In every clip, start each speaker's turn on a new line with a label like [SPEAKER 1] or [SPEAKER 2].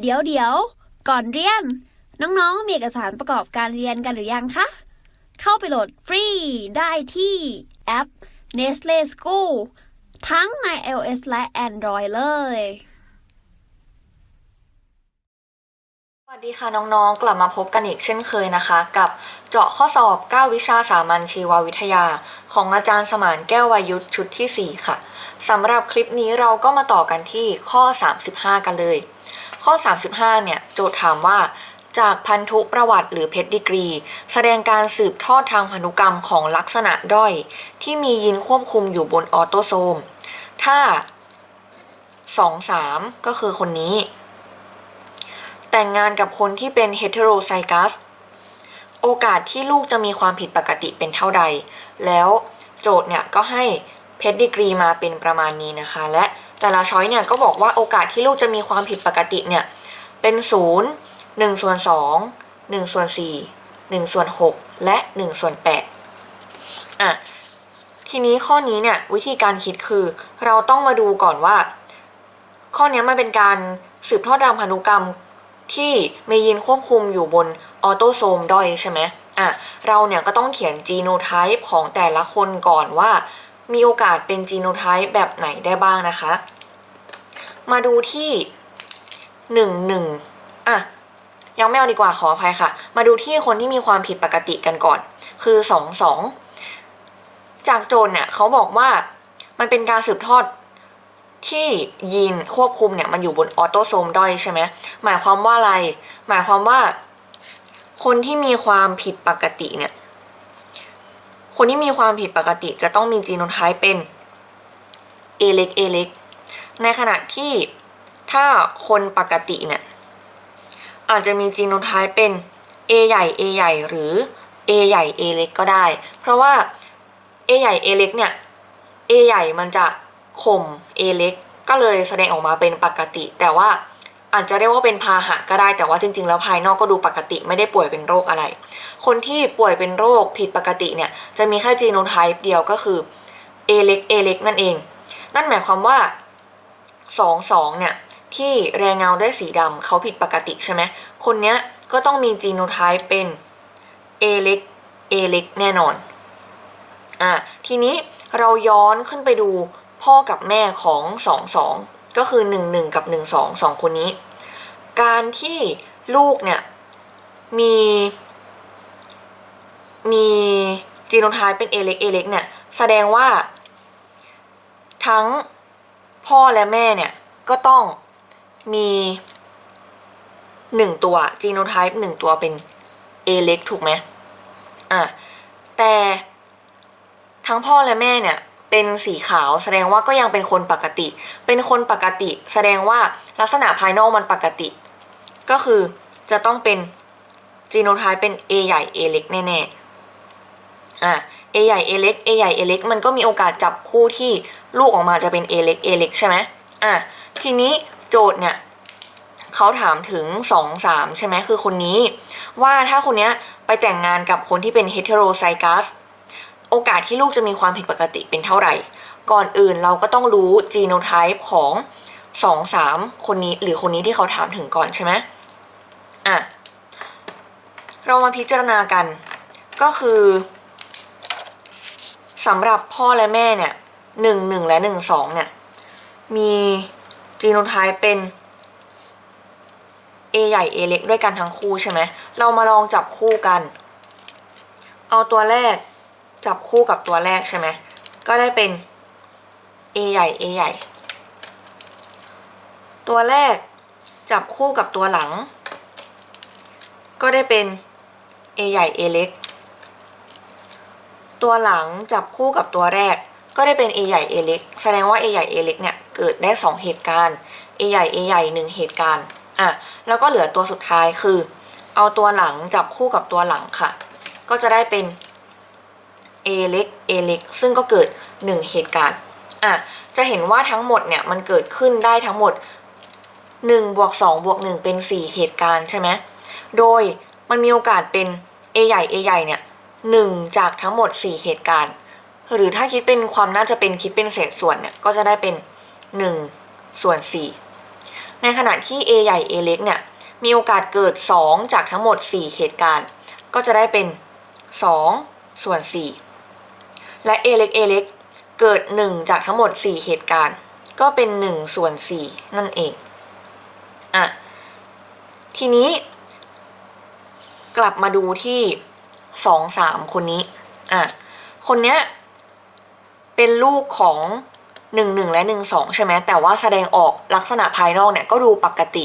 [SPEAKER 1] เดี๋ยวเดี๋ยว ก่อนเรียน น้องๆ มีเอกสารประกอบการเรียนกันหรือยังคะ เข้าไปโหลดฟรีได้ที่แอป Nestle School ทั้งใน iOS และ Android เลย
[SPEAKER 2] สวัสดีค่ะน้องๆ กลับมาพบกันอีกเช่นเคยนะคะ กับเจาะข้อสอบ 9 วิชาสามัญชีววิทยา ของอาจารย์สมานแก้ววายุทธชุดที่ 4 ค่ะสำหรับคลิปนี้เราก็มาต่อกันที่ข้อ 35 กันเลย ข้อ 35 เนี่ย โจทย์ถามว่า จากพันธุประวัติหรือเพชรดีกรี แสดงการสืบทอดทางพันธุกรรมของลักษณะด้อย ที่มียีนควบคุมอยู่บนออโตโซม ถ้า 2 3 ก็คือคนนี้ แต่งงานกับคนที่เป็นเฮเทโรไซกัสโอกาสที่ลูกจะมีความผิดปกติเป็นเท่าใด แล้วโจทย์เนี่ยก็ให้เพชรดีกรีมาเป็นประมาณนี้นะคะและ แต่ละช้อยเนี่ยก็บอกว่าโอกาสที่ลูกจะมีความผิดปกติเนี่ยเป็นศูนย์หนึ่งส่วนสองหนึ่งส่วนสี่หนึ่งส่วนหกและหนึ่งส่วนแปดอะทีนี้ข้อนี้เนี่ยวิธีการคิดคือเราต้องมาดูก่อนว่า ข้อนี้มันเป็นการสืบทอดทางพันธุกรรมที่มียีนควบคุมอยู่บนออโตโซมด้อยใช่ไหมอะเราเนี่ยก็ต้องเขียนจีโนไทป์ของแต่ละคนก่อนว่า มีโอกาสเป็นจีโนไทป์แบบไหนได้บ้างนะคะ มาดูที่หนึ่งหนึ่งอะยังไม่เอาดีกว่าขออภัยค่ะ มาดูที่คนที่มีความผิดปกติกันก่อน คือสองสองจากโจทย์เนี่ยเขาบอกว่ามันเป็นการสืบทอดที่ยีนควบคุมเนี่ยมันอยู่บนออโตโซมด้อยใช่ไหมหมายความว่าอะไร หมายความว่า คนที่มีความผิดปกติเนี่ย คนที่มีความผิดปกติจะต้องมีจีโนไทป์เป็น A เล็ก A เล็ก ในขณะที่ถ้าคนปกติเนี่ยอาจจะมีจีโนไทป์เป็น A ใหญ่ A ใหญ่หรือ A ใหญ่ A เล็กก็ได้ เพราะว่า A ใหญ่ A เล็กเนี่ย A ใหญ่มันจะข่ม A เล็กก็เลยแสดงออกมาเป็นปกติ แต่ว่าอาจจะเรียกว่าเป็นพาหะก็ได้ แต่ว่าจริง ๆ แล้วภายนอกก็ดูปกติไม่ได้ป่วยเป็นโรคอะไร คนที่ป่วยเป็นโรคผิดปกติเนี่ยจะมีแค่จีโนไทป์เดียวก็คือ A เล็ก A เล็กนั่นเอง นั่นหมายความว่า 2 2เนี่ยที่แรงเงาด้วยสีดำเขาผิดปกติใช่ไหมคนเนี้ยก็ต้องมีจีโนไทป์เป็น A เล็ก A เล็กแน่นอนอะทีนี้เราย้อนขึ้นไปดูพ่อกับแม่ของสองสองก็คือหนึ่งหนึ่งกับหนึ่งสองสองคนนี้ การที่ลูกเนี่ยมีมีจีโนไทป์เป็น A เล็ก A เล็กเนี่ยแสดงว่าทั้ง พ่อและแม่เนี่ยก็ต้องมีหนึ่งตัวจีโนไทป์หนึ่งตัวเป็น A เล็กถูกไหมอะแต่ทั้งพ่อและแม่เนี่ยเป็นสีขาวแสดงว่าก็ยังเป็นคนปกติ เป็นคนปกติ แสดงว่าลักษณะภายนอกมันปกติ ก็คือจะต้องเป็นจีโนไทป์เป็น A ใหญ่ A เล็กแน่ๆอะ A ใหญ่ A เล็ก A ใหญ่ A เล็กมันก็มีโอกาสจับคู่ที่ลูกออกมาจะเป็น A เล็ก A เล็กใช่ไหมอะทีนี้โจทย์เนี่ยเขาถามถึง 2 3 ใช่ไหมคือคนนี้ ว่าถ้าคนเนี้ยไปแต่งงานกับคนที่เป็นเฮเทโรไซกัสโอกาสที่ลูกจะมีความผิดปกติเป็นเท่าไหร่ ก่อนอื่นเราก็ต้องรู้จีโนไทป์ของ 2 3 คนนี้หรือคนนี้ที่เขาถามถึงก่อนใช่ไหมอะเรามาพิจารณากัน ก็คือ สำหรับพ่อและแม่เนี่ยหนึ่งหนึ่งและหนึ่งสองเนี่ย มีจีโนไทป์เป็น A ใหญ่ A เล็กด้วยกันทั้งคู่ใช่ไหม เรามาลองจับคู่กัน เอาตัวแรกจับคู่กับตัวแรกใช่ไหม ก็ได้เป็น A ใหญ่ A ใหญ่ ตัวแรกจับคู่กับตัวหลัง ก็ได้เป็น A ใหญ่ A เล็ก ตัวหลังจับคู่กับตัวแรก ก็ได้เป็น A ใหญ่ A เล็ก แสดงว่า A ใหญ่ A เล็กเนี่ยเกิดได้ 2 เหตุการณ์ A ใหญ่ A ใหญ่ 1 เหตุการณ์อะแล้วก็เหลือตัวสุดท้ายคือ เอาตัวหลังจับคู่กับตัวหลังค่ะ ก็จะได้เป็น A เล็ก A เล็ก ซึ่งก็เกิด 1 เหตุการณ์อะจะเห็นว่าทั้งหมดเนี่ยมันเกิดขึ้นได้ทั้งหมด1บวก2บวก1เป็น 4 เหตุการณ์ใช่ไหมโดยมันมีโอกาสเป็น A ใหญ่ A ใหญ่เนี่ย 1 จากทั้งหมด 4 เหตุการณ์ หรือถ้าคิดเป็นความน่าจะเป็นคิดเป็นเศษส่วนเนี่ยก็จะได้เป็น 1 ส่วน 4 ในขณะที่ A ใหญ่ A เล็กเนี่ยมีโอกาสเกิด 2 จากทั้งหมด 4 เหตุการณ์ ก็จะได้เป็น 2 ส่วน 4 และ A เล็ก A เล็กเกิด 1 จากทั้งหมด 4 เหตุการณ์ ก็เป็น 1 ส่วน 4 นั่นเองอะทีนี้กลับมาดูที่ 2 3คนนี้ อะ คนเนี้ยเป็นลูกของ1 1และ1 2ใช่ไหมแต่ว่าแสดงออกลักษณะภายนอกเนี่ยก็ดูปกติ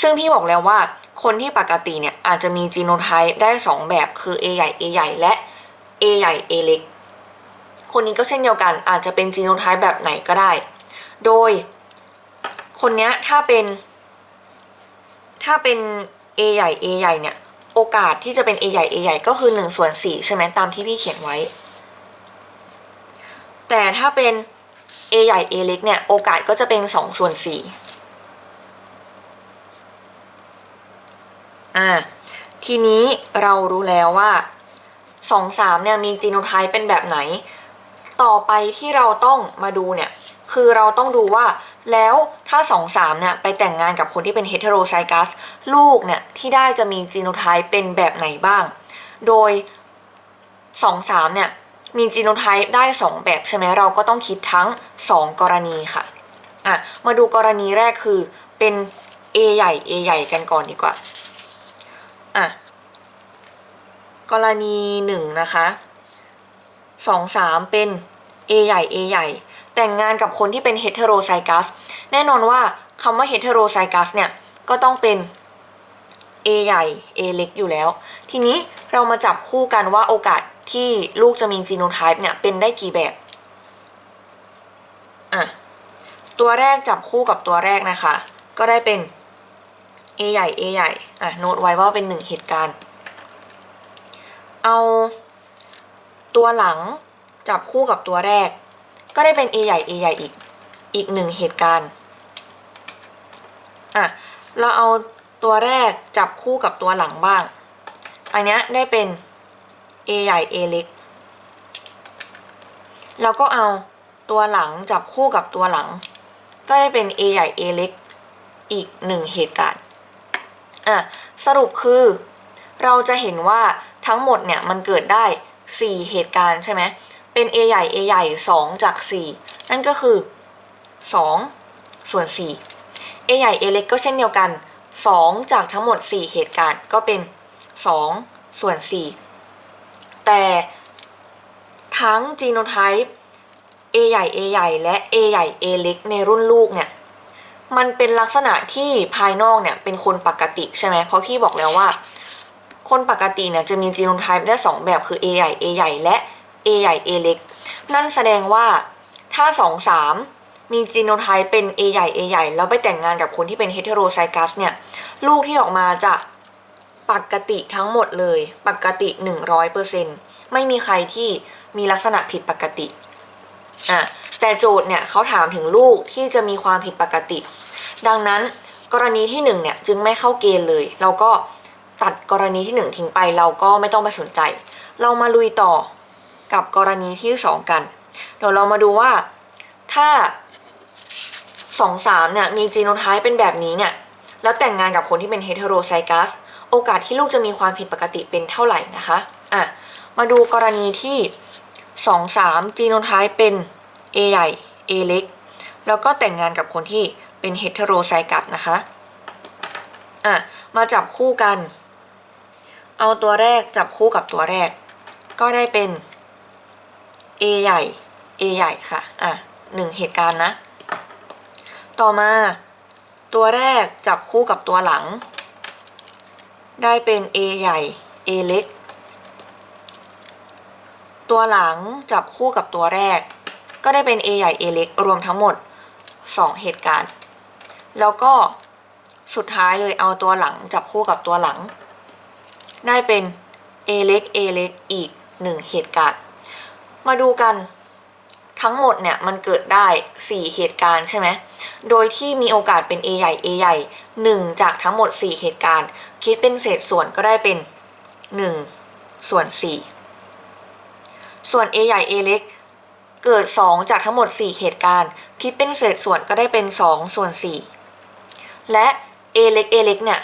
[SPEAKER 2] ซึ่งพี่บอกแล้วว่าคนที่ปกติเนี่ยอาจจะมีจีโนไทป์ได้ 2 แบบคือ A ใหญ่ A ใหญ่และ A ใหญ่ A เล็ก คนนี้ก็เช่นเดียวกันอาจจะเป็นจีโนไทป์แบบไหนก็ได้ โดย คนเนี้ยถ้าเป็น ถ้าเป็น A ใหญ่ A ใหญ่เนี่ย โอกาสที่จะเป็น A ใหญ่ A ใหญ่ก็คือ1ส่วน4ใช่ไหมตามที่พี่เขียนไว้ แต่ถ้าเป็น A ใหญ่ A เล็กเนี่ย โอกาสก็จะเป็น2ส่วน4อ่าทีนี้เรารู้แล้วว่า2 3เนี่ยมีจีโนไทป์เป็นแบบไหน ต่อไปที่เราต้องมาดูเนี่ย คือเราต้องดูว่า แล้วถ้า2 3เนี่ยไปแต่งงานกับคนที่เป็นเฮเทโรไซกัสลูกเนี่ยที่ได้จะมีจีโนไทป์เป็นแบบไหนบ้าง โดย2 3เนี่ยมีจีโนไทป์ได้2แบบใช่ไหมเราก็ต้องคิดทั้ง2กรณีค่ะอะ มาดูกรณีแรกคือเป็น A ใหญ่ A ใหญ่กันก่อนดีกว่าอะกรณีหนึ่งนะคะสองสามเป็น A ใหญ่ A ใหญ่ แต่งงานกับคนที่เป็นเฮเทโรไซกัสแน่นอนว่าคำว่าเฮเทโรไซกัสเนี่ย ก็ต้องเป็น A ใหญ่ A เล็กอยู่แล้ว ทีนี้เรามาจับคู่กันว่าโอกาสที่ลูกจะมีจีโนไทป์เนี่ยเป็นได้กี่แบบอะตัวแรกจับคู่กับตัวแรกนะคะ ก็ได้เป็น A ใหญ่ A ใหญ่อะโน้ตไว้ว่าเป็นหนึ่งเหตุการณ์ เอา ตัวหลังจับคู่กับตัวแรก ก็ได้เป็น A ใหญ่ A ใหญ่อีกอีกหนึ่งเหตุการณ์อะเราเอาตัวแรกจับคู่กับตัวหลังบ้าง อันเนี้ยได้เป็น A ใหญ่ A เล็ก แล้วก็เอาตัวหลังจับคู่กับตัวหลัง ก็ได้เป็น A ใหญ่ A เล็ก อีกหนึ่งเหตุการณ์อะสรุปคือ เราจะเห็นว่าทั้งหมดเนี่ยมันเกิดได้ 4 เหตุการณ์ใช่ไหม เป็น A ใหญ่ A ใหญ่ 2 จาก 4 นั่นก็คือ 2 ส่วน 4 A ใหญ่ A เล็กก็เช่นเดียวกัน 2 จากทั้งหมด 4 เหตุการณ์ก็เป็น 2 ส่วน 4 แต่ทั้งจีโนไทป์ A ใหญ่ A ใหญ่ และ A ใหญ่ A เล็กในรุ่นลูกเนี่ยมันเป็นลักษณะที่ภายนอกเนี่ยเป็นคนปกติใช่ไหมเพราะพี่บอกแล้วว่า คนปกติเนี่ยจะมีจีโนไทป์ได้ 2 แบบคือ A ใหญ่ A ใหญ่และ A ใหญ่ A เล็ก นั่นแสดงว่าถ้า 2 3 มีจีโนไทป์เป็น A ใหญ่ A ใหญ่ แล้วไปแต่งงานกับคนที่เป็นเฮเทโรไซกัสเนี่ย ลูกที่ออกมาจะปกติทั้งหมดเลย ปกติ 100%ไม่มีใครที่มีลักษณะผิดปกติอะแต่โจทย์เนี่ยเขาถามถึงลูกที่จะมีความผิดปกติ ดังนั้นกรณีที่หนึ่งเนี่ยจึงไม่เข้าเกณฑ์เลย เราก็ตัดกรณีที่หนึ่งทิ้งไปเราก็ไม่ต้องไปสนใจ เรามาลุยต่อ กับกรณีที่สองกัน เดี๋ยวเรามาดูว่าถ้าสองสามเนี่ยมีจีโนไทป์เป็นแบบนี้เนี่ยแล้วแต่งงานกับคนที่เป็นเฮเทโรไซกัสโอกาสที่ลูกจะมีความผิดปกติเป็นเท่าไหร่นะคะอะมาดูกรณีที่สองสามจีโนไทป์เป็น A ใหญ่ A เล็ก แล้วก็แต่งงานกับคนที่เป็นเฮเทโรไซกัสนะคะอะมาจับคู่กัน เอาตัวแรกจับคู่กับตัวแรก ก็ได้เป็น A ใหญ่ A ใหญ่ค่ะ อะหนึ่งเหตุการณ์นะ ต่อมา ตัวแรกจับคู่กับตัวหลัง ได้เป็น A ใหญ่ A เล็ก ตัวหลังจับคู่กับตัวแรก ก็ได้เป็น A ใหญ่ A เล็ก รวมทั้งหมด 2 เหตุการณ์ แล้วก็สุดท้ายเลยเอาตัวหลังจับคู่กับตัวหลัง ได้เป็น A เล็ก A เล็กอีก 1 เหตุการณ์ มาดูกันทั้งหมดเนี่ยมันเกิดได้ 4 เหตุการณ์ใช่ไหม โดยที่มีโอกาสเป็น A ใหญ่ A ใหญ่ 1 จากทั้งหมด 4 เหตุการณ์ คิดเป็นเศษส่วนก็ได้เป็น 1 ส่วน 4 ส่วน A ใหญ่ A เล็ก เกิด 2 จากทั้งหมด 4 เหตุการณ์ คิดเป็นเศษส่วนก็ได้เป็น 2 ส่วน 4 และ a เล็ก a เล็กเนี่ย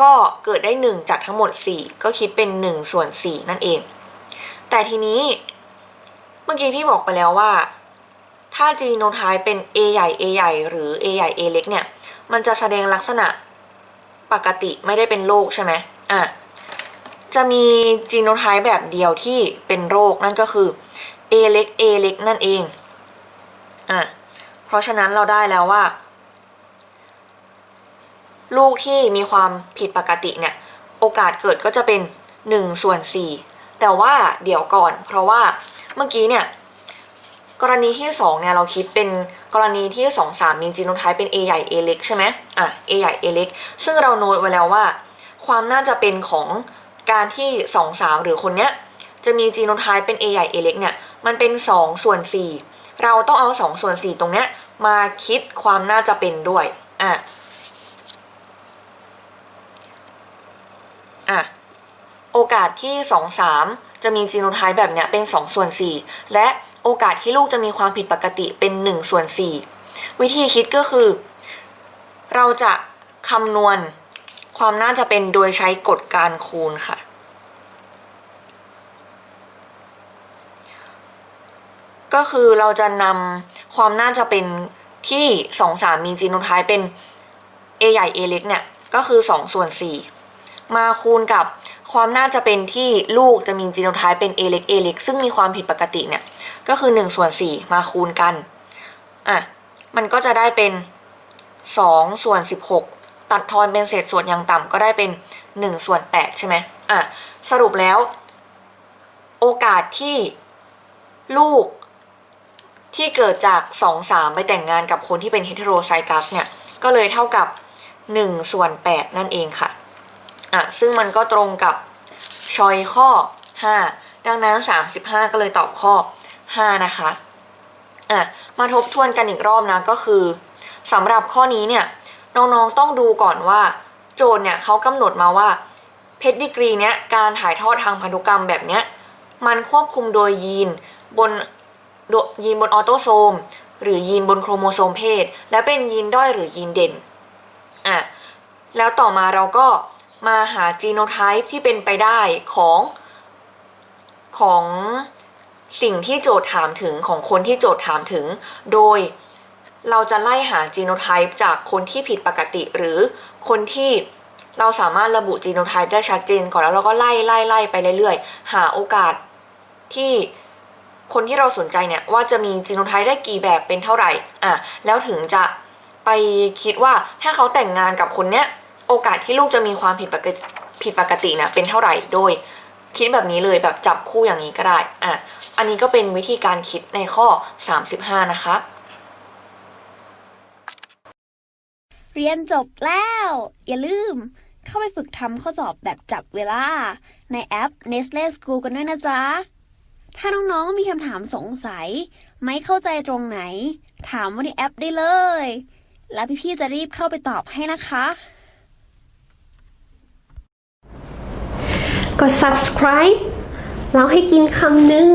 [SPEAKER 2] ก็เกิดได้ 1 จากทั้งหมด 4 ก็คิดเป็น 1 ส่วน 4 นั่นเอง แต่ทีนี้ เมื่อกี้พี่บอกไปแล้วว่า ถ้าจีโนไทป์เป็น A ใหญ่ A ใหญ่ หรือ A ใหญ่ A เล็กเนี่ย มันจะแสดงลักษณะปกติไม่ได้เป็นโรคใช่ไหมอะ จะมีจีโนไทป์แบบเดียวที่เป็นโรคนั่นก็คือ A เล็ก A เล็กนั่นเอง อะ เพราะฉะนั้นเราได้แล้วว่า ลูกที่มีความผิดปกติเนี่ย โอกาสเกิดก็จะเป็น1ส่วน4 แต่ว่าเดี๋ยวก่อน เพราะว่าเมื่อกี้เนี่ยกรณีที่2เนี่ยเราคิดเป็นกรณีที่ 2 3 มีจีโนไทป์เป็น A ใหญ่ A เล็กใช่ไหมอะ A ใหญ่ A เล็กซึ่งเราโน้ตไว้แล้วว่า ความน่าจะเป็นของการที่ 2 3 หรือคนเนี้ยจะมีจีโนไทป์เป็น A ใหญ่ A เล็กเนี่ยมันเป็น 2 ส่วน 4 เราต้องเอา 2 ส่วน 4 ตรงเนี้ยมาคิดความน่าจะเป็นด้วยอะอะ โอกาสที่ 2 3 จะมีจีโนไทป์แบบเนี้ยเป็น 2 ส่วน 4 และโอกาสที่ลูกจะมีความผิดปกติเป็น 1 ส่วน 4 วิธีคิดก็คือ เราจะคำนวณความน่าจะเป็นโดยใช้กฎการคูณค่ะ ก็คือเราจะนำความน่าจะเป็นที่ 2 3 มีจีโนไทป์เป็น A ใหญ่ A เล็กเนี่ย ก็คือ 2 ส่วน 4 มาคูณกับ ความน่าจะเป็นที่ลูกจะมีจีโนไทป์เป็น A เล็ก A เล็กซึ่งมีความผิดปกติเนี่ย ก็คือ1ส่วน4มาคูณกัน อะ มันก็จะได้เป็น2ส่วน16 ตัดทอนเป็นเศษส่วนอย่างต่ำก็ได้เป็น1ส่วน8ใช่ไหมอะ สรุปแล้ว โอกาสที่ลูกที่เกิดจาก 2 3 ไปแต่งงานกับคนที่เป็นเฮตโรไซกัสเนี่ย ก็เลยเท่ากับ1ส่วน8นั่นเองค่ะ อะซึ่งมันก็ตรงกับชอยข้อ 5 ดังนั้น 35 ก็เลยตอบข้อ 5 นะคะอะมาทบทวนกันอีกรอบนะก็คือสำหรับข้อนี้เนี่ยน้องๆต้องดูก่อนว่า โจทย์เนี่ยเขากำหนดมาว่าเพดดิกรีเนี้ยการถ่ายทอดทางพันธุกรรมแบบเนี้ยมันควบคุมโดยยีนบนยีนบนออโตโซม หรือยีนบนโครโมโซมเพศ และเป็นยีนด้อยหรือยีนเด่นอะแล้วต่อมาเราก็ มาหาจีโนไทป์ที่เป็นไปได้ของของสิ่งที่โจทย์ถามถึงของคนที่โจทย์ถามถึง โดยเราจะไล่หาจีโนไทป์จากคนที่ผิดปกติหรือคนที่เราสามารถระบุจีโนไทป์ได้ชัดเจนก่อนแล้วเราก็ไล่ไล่ไล่ไปเรื่อยๆ หาโอกาสที่คนที่เราสนใจเนี่ยว่าจะมีจีโนไทป์ได้กี่แบบเป็นเท่าไหร่อะแล้วถึงจะไปคิดว่าถ้าเขาแต่งงานกับคนเนี้ย โอกาสที่ลูกจะมีความผิดปกติผิดปกติเนี่ยเป็นเท่าไหร่โดย คิดแบบนี้เลยแบบจับคู่อย่างนี้ก็ได้อะอันนี้ก็เป็นวิธีการคิดในข้อ 35 นะคะ
[SPEAKER 1] เรียนจบแล้ว อย่าลืมเข้าไปฝึกทำข้อสอบแบบจับเวลา ในแอป Nestle School กันด้วยนะจ๊ะ ถ้าน้องๆมีคำถามสงสัย ไม่เข้าใจตรงไหน ถามว่าในแอปได้เลย แล้วพี่ๆจะรีบเข้าไปตอบให้นะคะ
[SPEAKER 3] กด subscribe แล้วให้กินคำหนึ่ง